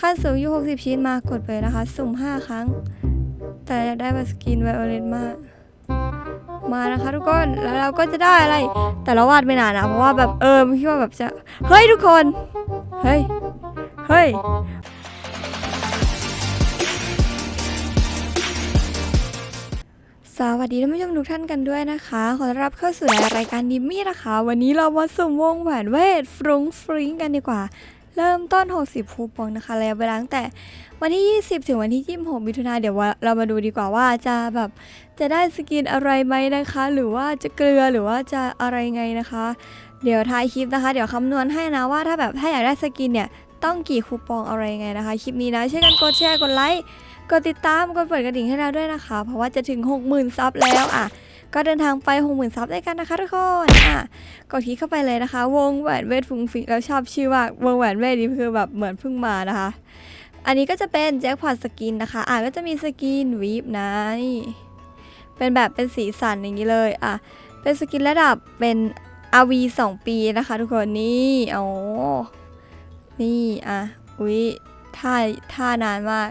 ขั้นสูงอยู่ 60 ชิ้นมากดไปนะคะ สุ่ม 5 ครั้ง แต่อยากได้บสกินไวโอเลนมากมานะคะทุกคนแล้วเราก็จะได้อะไร แต่เราวาดไม่นานนะเพราะว่าแบบเออไม่คิดว่าแบบจะเฮ้ยทุกคนเฮ้ยเฮ้ยสวัสดีท่านผู้ชมทุกท่านกันด้วยนะคะ ขอต้อนรับเข้าสู่รายการดิมมี่นะคะ วันนี้เรามาสุ่มวงแหวนเวทฟรุ้งฟริ้งกันดีกว่า เริ่มต้น 60 คูปองนะคะระยะเวลาตั้งแต่วันที่ 20 ถึงวันที่ 26 มิถุนาเดี๋ยวเรามาดูดีกว่าว่าจะแบบจะได้สกินอะไรไหมนะคะ หรือว่าจะเกลือหรือว่าจะอะไรไงนะคะ เดี๋ยวท้ายคลิปนะคะ เดี๋ยวคำนวณให้นะว่าถ้าแบบถ้าอยากได้สกินเนี่ยต้องกี่คูปองอะไรไงนะคะ คลิปนี้นะช่วยกันกดแชร์กดไลค์กดติดตามกดเปิดกระดิ่งให้เราด้วยนะคะ เพราะว่าจะถึง 60,000 ซับแล้วอะ ก็เดินทางไป60,000ซับด้วยกันนะคะทุกคนอะกดคลิกเข้าไปเลยนะคะ วงแหวนเวทฟุงฟิงแล้วชอบชื่อว่าวงแหวนเวทนี่คือแบบเหมือนเพิ่งมานะคะ อันนี้ก็จะเป็นแจ็คพอตสกินนะคะอะก็จะมีสกินวีฟนะนี่เป็นแบบเป็นสีสันอย่างนี้เลยอะเป็นสกินระดับเป็น RV 2ปีนะคะ ทุกคนนี่อ๋อนี่อะอุ้ยท่าท่านานมาก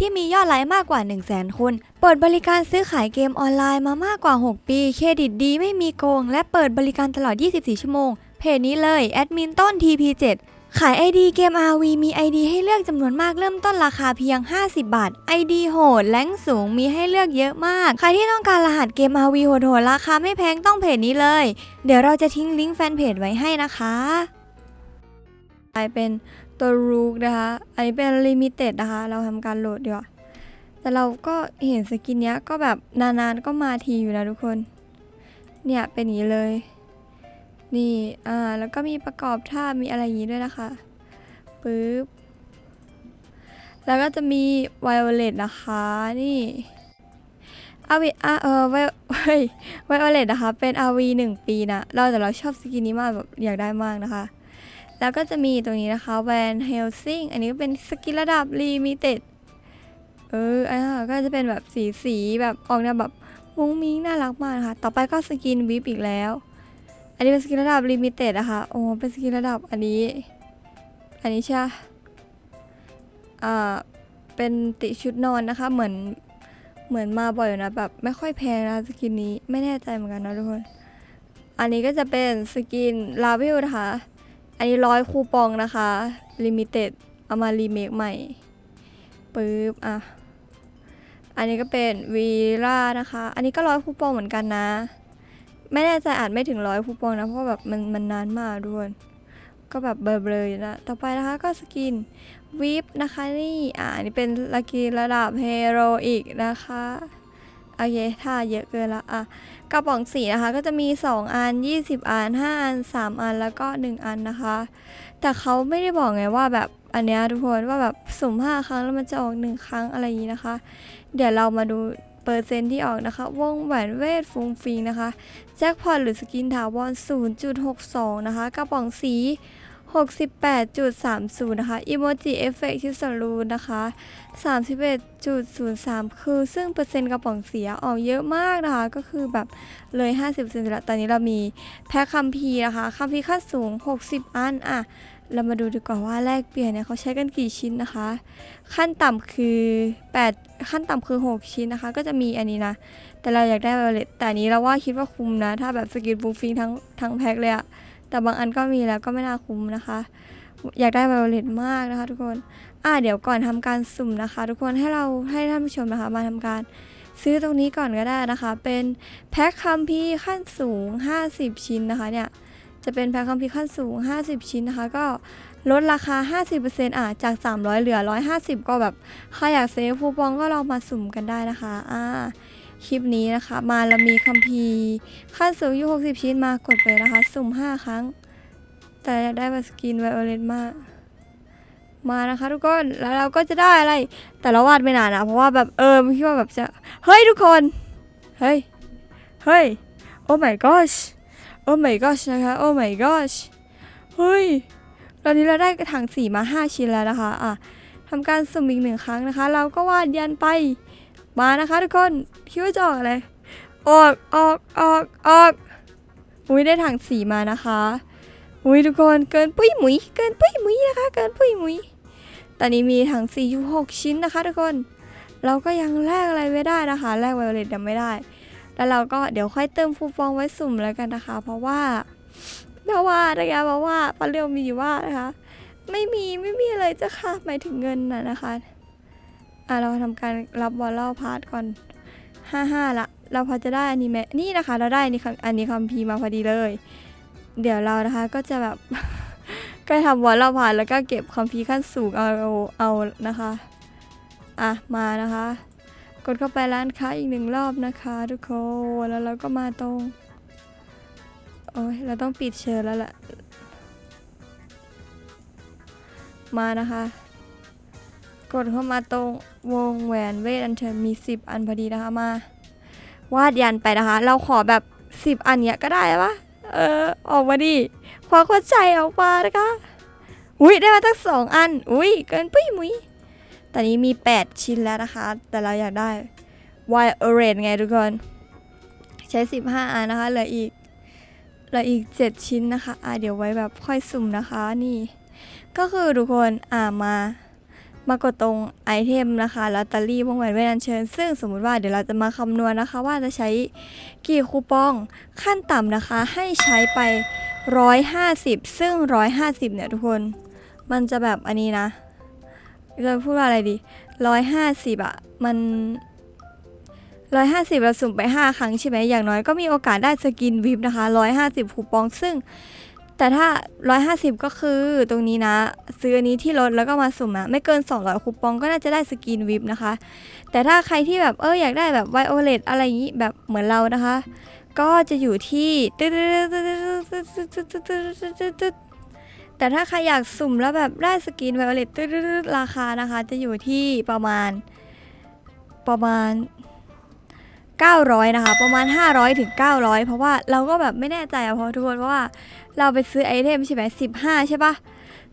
ที่มียอดไลค์มากกว่า 1 0 0 0 0แสนคน เปิดบริการซื้อขายเกมออนไลน์มามากกว่า 6 ปี เครดิตดีไม่มีโกง และเปิดบริการตลอด 24 ชั่วโมง เพจนี้เลยแอดมินต้น TP7 ขาย ID เกม RV มี ID ให้เลือกจำนวนมากเริ่มต้นราคาเพียง 50 บาท ID โหดแรงสูงมีให้เลือกเยอะมาก ใครที่ต้องการรหัสเกม RV โหดๆราคาไม่แพงต้องเพจนี้เลย เดี๋ยวเราจะทิ้งลิงก์แฟนเพจไว้ให้นะคะกลายเป็น ตัวรูกนะคะ อันนี้เป็นลิมิเต็ดนะคะ เราทำการโหลดดีกว่า แต่เราก็เห็นสกินเนี้ยก็แบบนานๆก็มาทีอยู่นะทุกคน เนี่ยเป็นอย่างนี้เลย นี่ อ่า แล้วก็มีประกอบท่ามีอะไรอย่างนี้ด้วยนะคะ ปึ๊บ แล้วก็จะมีไวโอเลตนะคะ นี่อาวีอ่าเออไวเฮ้ไวโอเลตนะคะ เป็น RV หนึ่งปีนะ เราแต่เราชอบสกินนี้มากแบบอยากได้มากนะคะ แล้วก็จะมีตรงนี้นะคะแวนเฮลซิงอันนี้ก็เป็นสกินระดับลิมิเต็ดเอออันนี้ก็จะเป็นแบบสีสีแบบออกแนวแบบมุ้งมิ้งน่ารักมากนะคะต่อไปก็สกินวิปอีกแล้ว อันนี้เป็นสกินระดับลิมิเต็ดนะคะโอ้เป็นสกินระดับอันนี้ อันนี้ใช่อ่าเป็นติชุดนอนนะคะ เหมือนเหมือนมาบ่อยนะแบบไม่ค่อยแพงนะสกินนี้ไม่แน่ใจเหมือนกันนะทุกคน อันนี้ก็จะเป็นสกินลาวิลนะคะ อันนี้ร้อยคูปองนะคะลิมิเต็ดเอามารีเมคใหม่ปึ๊บอะ อันนี้ก็เป็นวีล่านะคะ อันนี้ก็ร้อยคูปองเหมือนกันนะ ไม่แน่ใจอาจไม่ถึงร้อยคูปองนะ เพราะแบบมันมันนานมากด้วย ก็แบบเบลอๆอยู่นะ ต่อไปนะคะก็สกินวิปนะคะนี่ อ่าอันนี้เป็นลากีระดับเฮโรอีกนะคะ โอเคถ้าเยอะเกินละอะกระป๋องสีนะคะก็จะมี 2 อัน 20 อัน 5 อัน 3 อันแล้วก็ 1 อันนะคะ แต่เขาไม่ได้บอกไงว่าแบบอันเนี้ยทุกคนว่าแบบสุ่ม5 ครั้งแล้วมันจะออก 1 ครั้งอะไรอย่างนี้นะคะ เดี๋ยวเรามาดูเปอร์เซ็นต์ที่ออกนะคะ วงแหวนเวทฟุงฟิงนะคะ แจ็คพอตหรือสกินถาวร0.62 นะคะ กระป๋องสี 68.30 นะคะอีโมจิเอฟเฟกต์ที่สรูนะคะ 31.03 คือซึ่งเปอร์เซ็นต์กระป๋องเสียออกเยอะมากนะคะ ก็คือแบบเลย 50%แล้วตอนนี้เรามีแพ็คคัมพีนะคะคัมพีร์ขั้นสูง 60 อันอะ เรามาดูดีกว่าว่าแลกเปลี่ยนเนี่ยเขาใช้กันกี่ชิ้นนะคะ ขั้นต่ำคือ 8 ขั้นต่ำคือ 6 ชิ้นนะคะ ก็จะมีอันนี้นะ แต่เราอยากได้ไวเลตแต่นี้เราว่าคิดว่าคุ้มนะ ถ้าแบบสกินบูฟิงทั้งทั้งแพ็คเลยอะ แต่บางอันก็มีแล้วก็ไม่น่าคุ้มนะคะ อยากได้ไวโอเลตมากนะคะ ทุกคนอ่าเดี๋ยวก่อนทำการสุ่มนะคะ ทุกคนให้เราให้ท่านผู้ชมนะคะ มาทำการซื้อตรงนี้ก่อนก็ได้นะคะ เป็นแพ็คคัมพีขั้นสูง 50 ชิ้นนะคะเนี่ยจะเป็นแพ็คคัมพีขั้นสูง 50 ชิ้นนะคะ ก็ลดราคา 50%อะจาก 300 เหลือ 150 ก็แบบใครอยากเซฟคูปองก็ลองมาสุ่มกันได้นะคะอ่า คลิปนี้นะคะ มาแล้วมีคัมพีร์ขั้นสูงอยู่ 60 ชิ้นมากดไปนะคะ สุ่ม 5 ครั้ง แต่อยากได้บสกินไวโอเลตมาก มานะคะทุกคนแล้วเราก็จะได้อะไร แต่เราวาดไม่นานนะ เพราะว่าแบบเออม่คิดว่าแบบจะ เฮ้ยทุกคน เฮ้ย เฮ้ย โอ้ my gosh โอ้ my gosh นะคะโอ้ my gosh เฮ้ยตอนนี้เราได้กระถางสีมา 5 ชิ้นแล้วนะคะ อะทำการสุ่มอีกหนึ่งครั้งนะคะ เราก็วาดยันไป มานะคะทุกคนคิดว่าจะออกอะไร ออกออกออกออกอุ้ยได้ถังสีมานะคะอุ้ยทุกคนเกินปุ้ยหมุยเกินปุ้ยหมุยนะคะ เกินปุ้ยหมุยตอนนี้มีถังสีอยู่หกชิ้นนะคะทุกคน เราก็ยังแลกอะไรไม่ได้นะคะแลกไวโอเลตยังไม่ได้ แล้วเราก็เดี๋ยวค่อยเติมฟูฟองไว้สุ่มแล้วกันนะคะ เพราะว่าเพราะว่านะคะเพราะว่าปลาเรียวมีอยู่ว่านะคะ ไม่มีไม่มีอะไรจะค่ะหมายถึงเงินน่ะนะคะ อะเราทำการรับบอลเล่าพาร์ทก่อนห้าห้าละ เราพอจะได้อันนี้ไหมนี่นะคะเราได้อันนี้คัมอันนี้คัมพีมาพอดีเลย เดี๋ยวเรานะคะก็จะแบบ ก็ทำวอลเล่าพาร์ทแล้วก็เก็บคัมพีขั้นสูงเอาเอาเอานะคะ อะมานะคะ กดเข้าไปร้านค้าอีกหนึ่งรอบนะคะทุกคนแล้วเราก็มาตรงโอ้ยเราต้องปิดเชิญแล้วแหละมานะคะ กดเข้ามาตรงวงแหวนเวทอันเชิญมี 10 อันพอดีนะคะมา วาดยันไปนะคะ เราขอแบบ 10 อันเนี้ยก็ได้ปะเออ ออกมาดิควักหัวใจออกมานะคะ อุ้ยได้มาตั้งสองอัน อุ้ยเกินปุ้ยมุยตอนนี้มี 8 ชิ้นแล้วนะคะ แต่เราอยากได้ Violet ไงทุกคน ใช้ 15 อันนะคะเหลืออีกเหลืออีก 7 ชิ้นนะคะ อะเดี๋ยวไว้แบบค่อยสุ่มนะคะนี่ ก็คือทุกคนอ่ามา มากดตรงไอเทมนะคะลอตเตอรี่วงแหวนเวทอัญเชิญ ซึ่งสมมุติว่าเดี๋ยวเราจะมาคำนวณนะคะ ว่าจะใช้กี่คูปองขั้นต่ำนะคะ ให้ใช้ไป 150 ซึ่ง 150 เนี่ยทุกคน มันจะแบบอันนี้นะจะพูดว่าอะไรดีร้อยห้าสิบอะมันร้อยห้าสิบเราสุ่มไปห้าครั้งใช่ไหมอย่างน้อยก็มีโอกาสได้สกินวิปนะคะร้อยห้าสิบคูปองซึ่ง แต่ถ้าร้อยห้าสิบก็คือตรงนี้นะ ซื้ออันนี้ที่รถแล้วก็มาสุ่มอะไม่เกินสองร้อยคูปองก็น่าจะได้สกินวิปนะคะ แต่ถ้าใครที่แบบเอออยากได้แบบไวโอเลตอะไรอย่างนี้แบบเหมือนเรานะคะ ก็จะอยู่ที่แต่ถ้าใครอยากสุ่มแล้วแบบได้สกินไวโอเลตราคานะคะ จะอยู่ที่ประมาณประมาณ 900 นะคะ ประมาณ 500ถึง900 เพราะว่าเราก็แบบไม่แน่ใจอะเพราะทุกคนเพราะว่าเราไปซื้อไอเทมใช่ไหม15 ใช่ปะ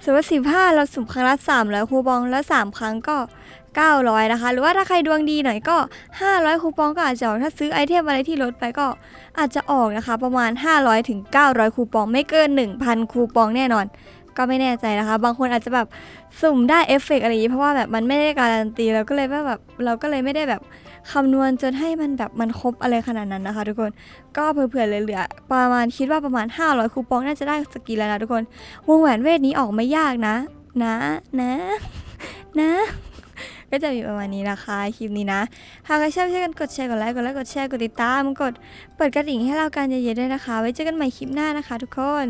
สมมติ15 เราสุ่มครั้งละ300 คูปองแล้ว 3 ครั้งก็ 900 นะคะ หรือว่าถ้าใครดวงดีหน่อยก็ 500 คูปองก็อาจจะออกถ้าซื้อไอเทมอะไรที่ลดไปก็อาจจะออกนะคะ ประมาณ 500ถึง900 คูปองไม่เกิน 1,000 คูปองแน่นอน ก็ไม่แน่ใจนะคะ บางคนอาจจะแบบสุ่มได้เอฟเฟกต์อะไรอย่างนี้ เพราะว่าแบบมันไม่ได้การันตีเราก็เลยว่าแบบเราก็เลยไม่ได้แบบคำนวณจนให้มันแบบมันครบอะไรขนาดนั้นนะคะ ทุกคนก็เผื่อๆเหลือประมาณคิดว่าประมาณ 500 คูปองน่าจะได้สกินแล้วนะทุกคน วงแหวนเวทนี้ออกไม่ยากนะ นะนะนะ ก็จะมีประมาณนี้นะคะคลิปนี้นะหากใครชอบช่วยกันกดแชร์กดไลค์กดไลค์กดแชร์กดติดตามกดเปิดกระดิ่งให้เราการเยอะๆด้วยนะคะ ไว้เจอกันใหม่คลิปหน้านะคะ ทุกคน